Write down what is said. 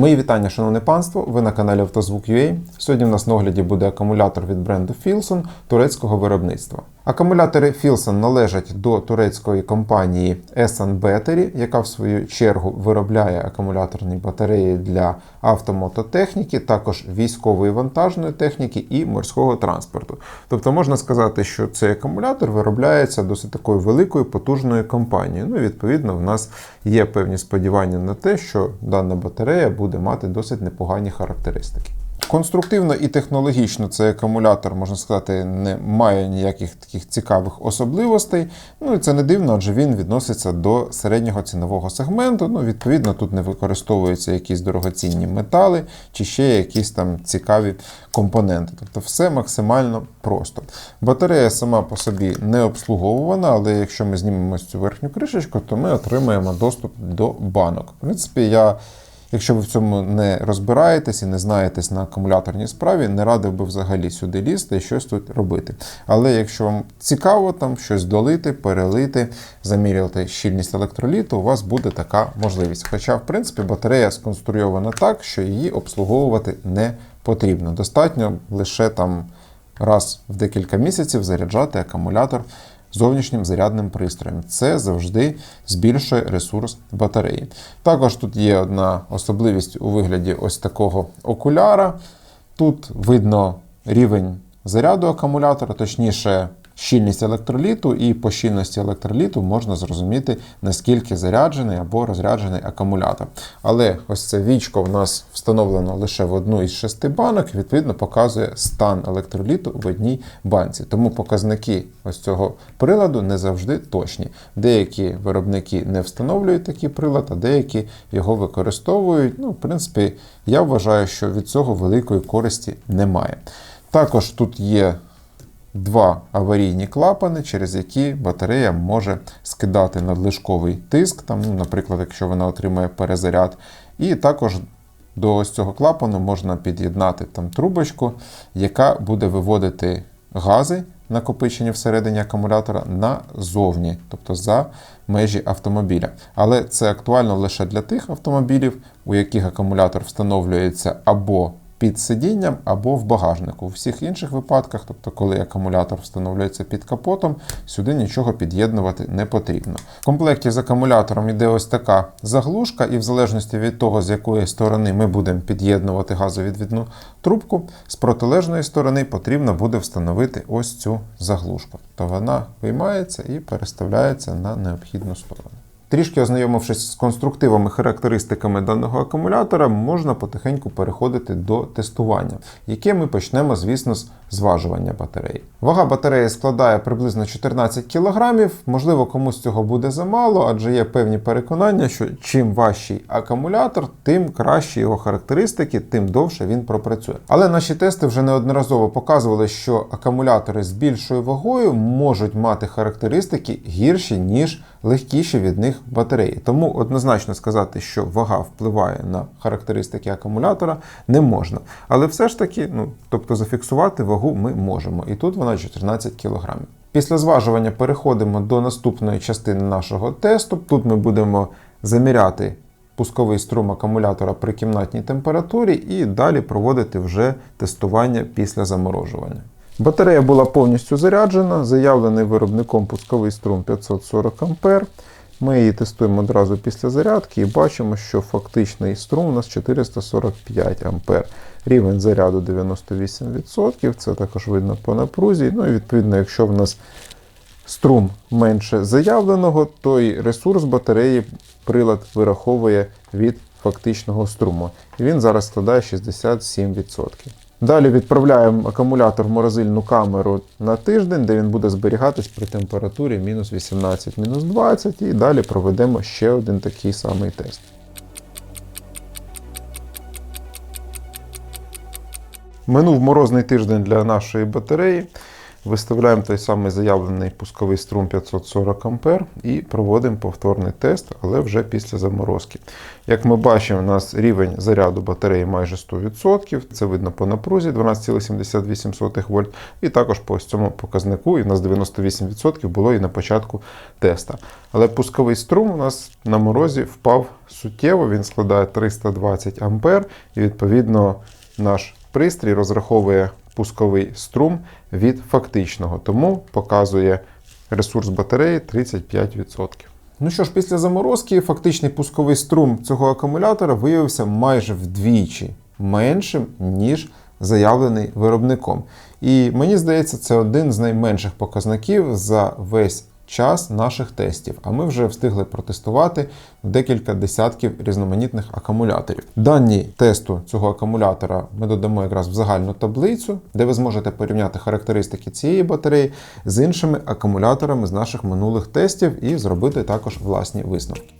Мої вітання, шановне панство. Ви на каналі Автозвук.ua. Сьогодні в нас на огляді буде акумулятор від бренду Filson турецького виробництва. Акумулятори Filson належать до турецької компанії Esan Battery, яка в свою чергу виробляє акумуляторні батареї для автомототехніки, також військової вантажної техніки і морського транспорту. Тобто можна сказати, що цей акумулятор виробляється досить такою великою потужною компанією. Ну і відповідно в нас є певні сподівання на те, що дана батарея буде мати досить непогані характеристики. Конструктивно і технологічно цей акумулятор, можна сказати, не має ніяких таких цікавих особливостей. Ну і це не дивно, адже він відноситься до середнього цінового сегменту. Ну, відповідно, тут не використовуються якісь дорогоцінні метали чи ще якісь там цікаві компоненти. Тобто все максимально просто. Батарея сама по собі не обслуговувана, але якщо ми знімемо цю верхню кришечку, то ми отримаємо доступ до банок. В принципі, я. Якщо ви в цьому не розбираєтесь і не знаєтесь на акумуляторній справі, не радив би взагалі сюди лізти і щось тут робити. Але якщо вам цікаво там щось долити, перелити, заміряти щільність електроліту, у вас буде така можливість. Хоча, в принципі, батарея сконструйована так, що її обслуговувати не потрібно. Достатньо лише там раз в декілька місяців заряджати акумулятор зовнішнім зарядним пристроєм. Це завжди збільшує ресурс батареї. Також тут є одна особливість у вигляді ось такого окуляра. Тут видно рівень заряду акумулятора, точніше, щільність електроліту, і по щільності електроліту можна зрозуміти, наскільки заряджений або розряджений акумулятор. Але ось це вічко в нас встановлено лише в одну із шести банок, відповідно, показує стан електроліту в одній банці. Тому показники ось цього приладу не завжди точні. Деякі виробники не встановлюють такий прилад, а деякі його використовують. Ну, в принципі, я вважаю, що від цього великої користі немає. Також тут є два аварійні клапани, через які батарея може скидати надлишковий тиск, там, ну, наприклад, якщо вона отримує перезаряд. І також до ось цього клапану можна під'єднати там трубочку, яка буде виводити гази, накопичені всередині акумулятора, назовні, тобто за межі автомобіля. Але це актуально лише для тих автомобілів, у яких акумулятор встановлюється або під сидінням або в багажнику. У всіх інших випадках, тобто коли акумулятор встановлюється під капотом, сюди нічого під'єднувати не потрібно. В комплекті з акумулятором йде ось така заглушка, і в залежності від того, з якої сторони ми будемо під'єднувати газовідвідну трубку, з протилежної сторони потрібно буде встановити ось цю заглушку. То вона виймається і переставляється на необхідну сторону. Трішки ознайомившись з конструктивами і характеристиками даного акумулятора, можна потихеньку переходити до тестування, яке ми почнемо, звісно, з зважування батареї. Вага батареї складає приблизно 14 кг. Можливо, комусь цього буде замало, адже є певні переконання, що чим важчий акумулятор, тим кращі його характеристики, тим довше він пропрацює. Але наші тести вже неодноразово показували, що акумулятори з більшою вагою можуть мати характеристики гірші, ніж легкіші від них батареї. Тому однозначно сказати, що вага впливає на характеристики акумулятора, не можна. Але все ж таки, ну тобто зафіксувати вагу ми можемо. І тут вона 14 кг. Після зважування переходимо до наступної частини нашого тесту. Тут ми будемо заміряти пусковий струм акумулятора при кімнатній температурі і далі проводити вже тестування після заморожування. Батарея була повністю заряджена, заявлений виробником пусковий струм 540 А. Ми її тестуємо одразу після зарядки і бачимо, що фактичний струм у нас 445 А. Рівень заряду 98%, це також видно по напрузі. Ну і відповідно, якщо в нас струм менше заявленого, то і ресурс батареї прилад вираховує від фактичного струму. І він зараз складає 67%. Далі відправляємо акумулятор в морозильну камеру на тиждень, де він буде зберігатись при температурі мінус 18, мінус 20, і далі проведемо ще один такий самий тест. Минув морозний тиждень для нашої батареї. Виставляємо той самий заявлений пусковий струм 540 А і проводимо повторний тест, але вже після заморозки. Як ми бачимо, у нас рівень заряду батареї майже 100%. Це видно по напрузі 12,78 вольт. І також по цьому показнику, і в нас 98% було і на початку теста. Але пусковий струм у нас на морозі впав суттєво, він складає 320 А, і відповідно наш пристрій розраховує пусковий струм від фактичного, тому показує ресурс батареї 35%. Ну що ж, після заморозки фактичний пусковий струм цього акумулятора виявився майже вдвічі меншим, ніж заявлений виробником. І мені здається, це один з найменших показників за весь час наших тестів. А ми вже встигли протестувати декілька десятків різноманітних акумуляторів. Дані тесту цього акумулятора ми додамо якраз в загальну таблицю, де ви зможете порівняти характеристики цієї батареї з іншими акумуляторами з наших минулих тестів і зробити також власні висновки.